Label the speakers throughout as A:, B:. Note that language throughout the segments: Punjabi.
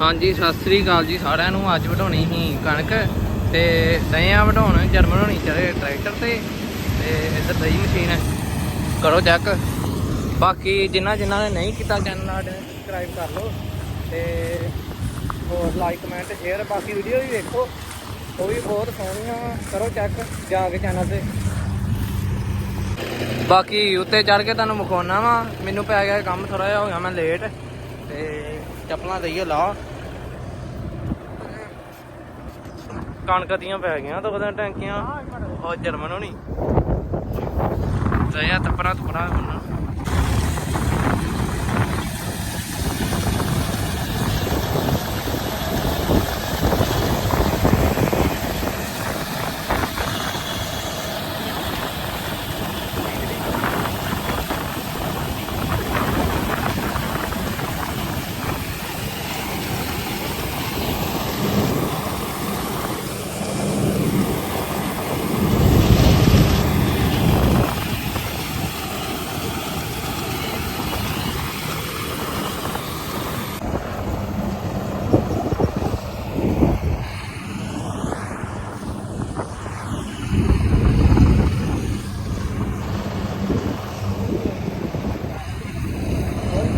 A: ਹਾਂਜੀ, ਸਤਿ ਸ੍ਰੀ ਅਕਾਲ ਜੀ ਸਾਰਿਆਂ ਨੂੰ। ਅੱਜ ਵਢਾਉਣੀ ਸੀ ਕਣਕ ਤੇ ਦਹੀਂ ਆ ਵਢਾਉਣ ਜਰਮਨ ਹੋਣੀ ਚਲੇ ਟਰੈਕਟਰ ਤੇ ਤੇ ਇੱਧਰ ਦਹੀਂ ਮਸ਼ੀਨ ਹੈ। ਕਰੋ ਚੈੱਕ ਬਾਕੀ ਜਿਨ੍ਹਾਂ ਜਿਨ੍ਹਾਂ ਨੇ ਨਹੀਂ ਕੀਤਾ, ਚੈਨਲ ਸਾਡੇ ਸਬਸਕ੍ਰਾਈਬ ਕਰ ਲਓ ਤੇ ਹੋਰ ਲਾਈਕ ਕਮੈਂਟ ਸ਼ੇਅਰ ਬਾਕੀ ਵੀਡੀਓ ਵੀ ਵੇਖੋ। ਉਹ ਵੀ ਬਹੁਤ ਸੋਹਣੀਆਂ ਵਾਂ। ਕਰੋ ਚੈੱਕ ਜਾ ਕੇ ਚੈਨਲ ਤੇ। ਬਾਕੀ ਉੱਤੇ ਚੜ ਕੇ ਤੁਹਾਨੂੰ ਮਖਾਉਣਾ ਵਾ। ਮੈਨੂੰ ਪੈ ਗਿਆ ਕੰਮ ਥੋੜਾ ਜਿਹਾ, ਹੋ ਗਿਆ ਮੈਂ ਲੇਟ ਤੇ ਚੱਪਲਾਂ ਦਈਏ ਲਾ ਕਣਕ ਦੀਆਂ ਪੈ ਗਈਆਂ ਦੋ ਦਿਨ ਟੈਂਕੀਆਂ। ਉਹ ਜਰਮਨ ਹੋਣੀ। ਤੇ ਇਹ ਤਪਰਾ ਤਪਰਾ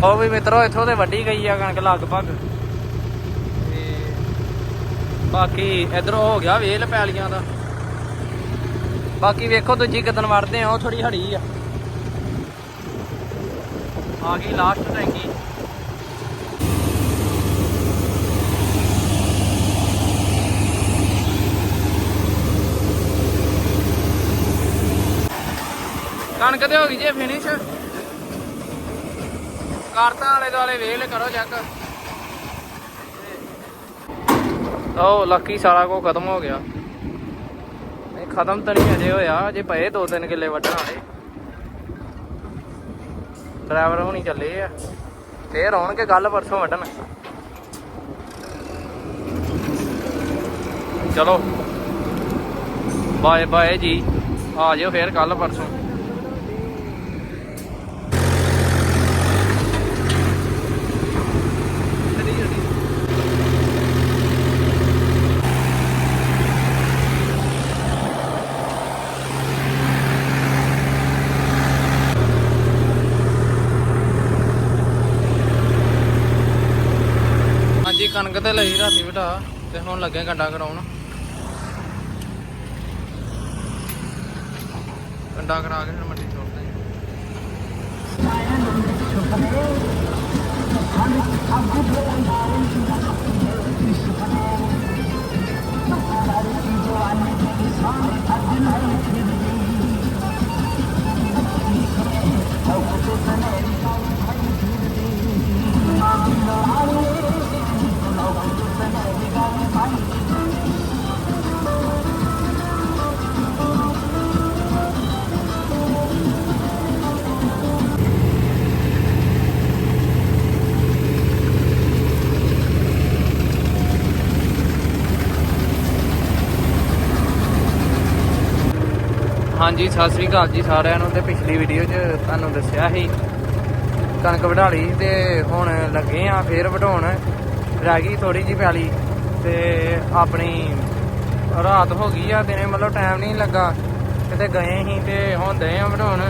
A: ਉਹ ਵੀ ਮਿੱਤਰੋ, ਇੱਥੋਂ ਤੇ ਵੱਢੀ ਗਈ ਆ ਕਣਕ ਲਗਭਗ। ਤੇ ਬਾਕੀ ਇਧਰੋਂ ਹੋ ਗਿਆ ਵੇਲ ਪੈਲੀਆਂ ਦਾ। ਬਾਕੀ ਵੇਖੋ ਦੂਜੀ ਕਿਦਨ ਵੜਦੇ ਆ, ਉਹ ਥੋੜੀ ਹੜੀ ਆ। ਆ ਗਈ ਲਾਸਟ ਟੈਂਕੀ। ਕਣਕ ਤੇ ਹੋ ਗਈ ਜੇ ਫਿਨਿਸ਼ ਕਰਤਾ ਵਾਲੇ ਦੁਆਲੇ ਵੇਲ ਕਰੋ ਚੈੱਕ ਉਹ ਲੱਕੀ ਸਾਰਾ ਕੋ ਖਤਮ ਹੋ ਗਿਆ। ਨਹੀਂ, ਖਤਮ ਤਾਂ ਨਹੀਂ ਅਜੇ ਹੋਇਆ, ਅਜੇ ਪਏ ਦੋ ਤਿੰਨ ਕਿੱਲੇ ਵੱਢਣ ਵਾਲੇ। ਡਰਾਈਵਰ ਹੁਣੀ ਚੱਲੇ ਆ। ਫੇਰ ਆਉਣਗੇ ਕੱਲ ਪਰਸੋਂ ਵੱਢਣ। ਚਲੋ। ਬਾਏ ਬਾਏ ਜੀ। ਆ ਜਿਓ ਫੇਰ ਕੱਲ ਪਰਸੋਂ। ਹਾਂਜੀ ਤੇ ਲਈ ਰਾਤੀ ਬਿਠਾ ਤੇ ਹੁਣ ਲੱਗੇ ਕੰਡਾ ਕਰਾਉਣ। ਕੰਡਾ ਕਰਾ ਕੇ ਫਿਰ ਮੰਡੀ ਛੋੜਦੇ ਹਾਂਜੀ, ਸਤਿ ਸ੍ਰੀ ਅਕਾਲ ਜੀ ਸਾਰਿਆਂ ਨੂੰ ਤੇ ਪਿਛਲੀ ਵੀਡੀਓ 'ਚ ਤੁਹਾਨੂੰ ਦੱਸਿਆ ਸੀ, ਕਣਕ ਵਢਾਲੀ ਤੇ ਹੁਣ ਲੱਗੇ ਆ ਫੇਰ ਵਢਾਉਣ। ਰਹਿ ਗਈ ਥੋੜੀ ਜੀ ਪਿਆਲੀ ਤੇ ਆਪਣੀ ਰਾਤ ਹੋ ਗਈ ਆ, ਦਿਨੇ ਮਤਲਬ ਟਾਈਮ ਨਹੀਂ ਲੱਗਾ। ਕਿਤੇ ਗਏ ਸੀ ਤੇ ਹੁਣ ਦੇ ਆ ਵਢਾਉਣ।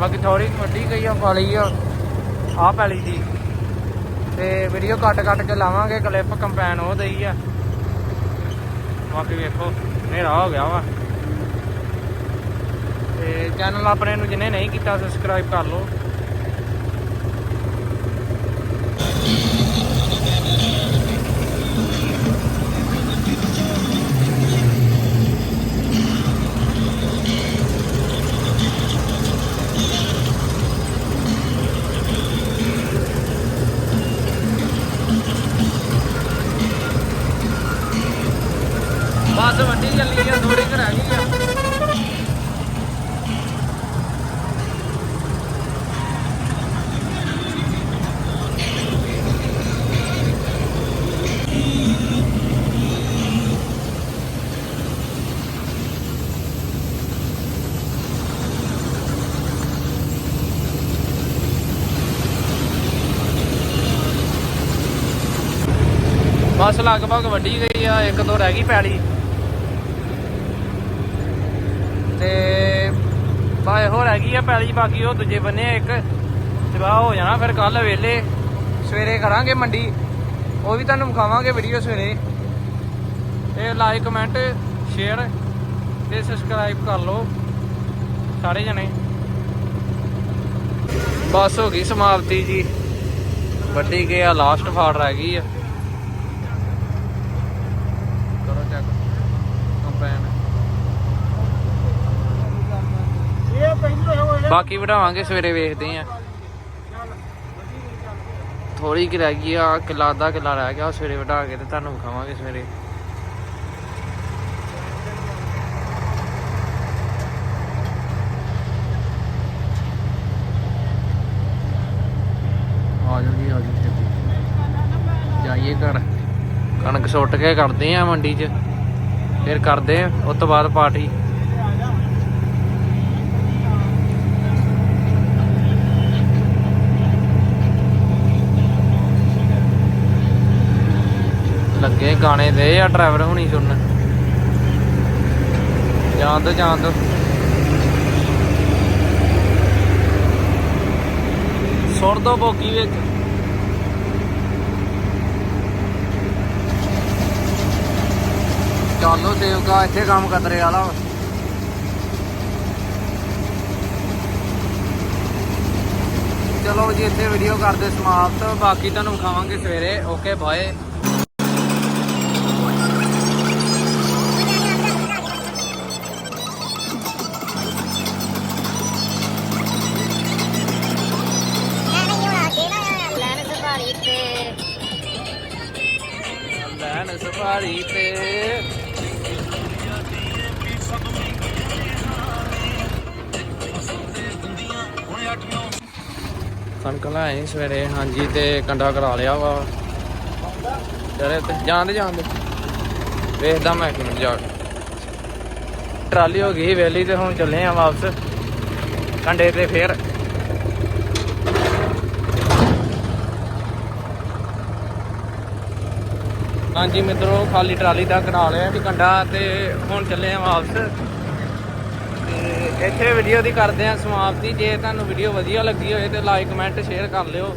A: ਬਾਕੀ ਥੋੜੀ ਵੱਡੀ ਗਈ ਆ ਪਾਲੀ ਆ ਆ ਪੈਲੀ ਦੀ। ਤੇ ਵੀਡੀਓ ਕੱਟ ਕੱਟ ਕੇ ਲਾਵਾਂਗੇ ਕਲਿੱਪ ਕੰਪੈਨ ਉਹ ਦਈ ਆ। ਬਾਕੀ ਵੇਖੋ, ਹਨੇਰਾ ਹੋ ਗਿਆ ਵਾ। ਤੇ ਚੈਨਲ ਆਪਣੇ ਨੂੰ ਜਿਹਨੇ ਨਹੀਂ ਕੀਤਾ ਸਬਸਕ੍ਰਾਈਬ ਕਰ ਲਓ। ਬਸ ਵੱਡੀ ਚੱਲੀ ਆ ਥੋੜੀ ਘਰ ਆ ਗਈ ਆ ਬਸ ਲਗਭਗ ਵੱਢੀ ਗਈ ਆ, ਇੱਕ ਦੋ ਰਹਿ ਗਈ ਪੈਲੀ। ਤੇ ਬਾ ਇਹੋ ਰਹਿ ਗਈ ਆ ਪੈਲੀ, ਬਾਕੀ ਉਹ ਦੂਜੇ ਬੰਨੇ ਇੱਕ ਸਵਾਹ ਹੋ ਜਾਣਾ ਫਿਰ ਕੱਲ ਵੇਲੇ। ਸਵੇਰੇ ਕਰਾਂਗੇ ਮੰਡੀ। ਉਹ ਵੀ ਤੁਹਾਨੂੰ ਵਿਖਾਵਾਂਗੇ ਵੀਡੀਓ ਸਵੇਰੇ। ਤੇ ਲਾਈਕ ਕਮੈਂਟ ਸ਼ੇਅਰ ਤੇ ਸਬਸਕ੍ਰਾਈਬ ਕਰ ਲਓ, ਸਾਰੇ ਜਣੇ। ਬਸ ਹੋ ਗਈ ਸਮਾਪਤੀ ਜੀ। ਵੱਡੀ ਗਿਆ ਲਾਸਟ ਫਾੜ ਰਹਿ ਗਈ ਆ ਕਰੋ ਚੈੱਕ ਕੰਪੈਨ
B: ਇਹ ਪਹਿਲੇ ਹੋਏ
A: ਬਾਕੀ ਵਧਾਵਾਂਗੇ ਸਵੇਰੇ ਵੇਖਦੇ ਆ। ਥੋੜੀ ਕਿ ਰਹਿ ਗਈ ਆ, ਕਿੱਲਾ, ਅੱਧਾ ਕਿੱਲਾ ਰਹਿ ਗਿਆ, ਸਵੇਰੇ ਵਧਾ ਕੇ ਤੇ ਤੁਹਾਨੂੰ ਵਿਖਾਵਾਂਗੇ ਸਵੇਰੇ। ਆ ਜਾਓ ਜੀ, ਆ ਜਾਓ ਛੇਤੀ। ਜਾਈਏ ਘਰ। ਕਣਕ ਸੁੱਟ ਕੇ ਕਰਦੇ ਆ ਮੰਡੀ 'ਚ। ਫਿਰ ਕਰਦੇ ਆ, ਉਸ ਤੋਂ ਬਾਅਦ ਪਾਰਟੀ। ਲੱਗੇ ਗਾਣੇ ਦੇ ਆ ਡਰਾਈਵਰ ਹੁਣੀ ਸੁਣਨ। ਜਾਣ ਦੋ ਜਾਣ ਦੋ। ਸੁਰ ਦੋ ਬੋਗੀ ਵਿੱਚ। ਚਾਲੋ ਸੇਵਕਾ ਇੱਥੇ ਕੰਮ ਕਤਰੇ ਵਾਲਾ। ਚਲੋ ਜੀ, ਇੱਥੇ ਵੀਡੀਓ ਕਰਦੇ ਸਮਾਪਤ। ਬਾਕੀ ਤੁਹਾਨੂੰ ਵਿਖਾਵਾਂਗੇ ਸਵੇਰੇ। ਓਕੇ ਬਾਏ
C: ਲੈਣ
A: ਸਫਾਰੀ ਤੇ। ਕਣਕ ਲਾਏ ਸਵੇਰੇ, ਹਾਂਜੀ, ਤੇ ਕੰਡਾ ਕਰਾ ਲਿਆ ਵਾ। ਚਲੇ ਤੇ ਜਾਂਦੇ ਜਾਂਦੇ ਵੇਖਦਾ ਮੈਂ ਕਿਵੇਂ ਜਾ ਕੇ। ਟਰਾਲੀ ਹੋ ਗਈ ਵੇਲੀ ਤੇ ਹੁਣ ਚੱਲੇ ਆ ਵਾਪਸ। ਕੰਡੇ ਤੇ ਫੇਰ। ਹਾਂਜੀ ਮਿੱਤਰੋ, ਖਾਲੀ ਟਰਾਲੀ ਦਾ ਕਰਾ ਲਿਆ ਜੀ ਕੰਡਾ ਤੇ ਹੁਣ ਚੱਲੇ ਆ ਵਾਪਸ। ਤੇ ਇੱਥੇ ਵੀਡੀਓ ਦੀ ਕਰਦੇ ਆ ਸਮਾਪਤੀ। ਜੇ ਤੁਹਾਨੂੰ ਵੀਡੀਓ ਵਧੀਆ ਲੱਗੀ ਹੋਵੇ ਤੇ ਲਾਈਕ ਕਮੈਂਟ ਸ਼ੇਅਰ ਕਰ ਲਿਓ।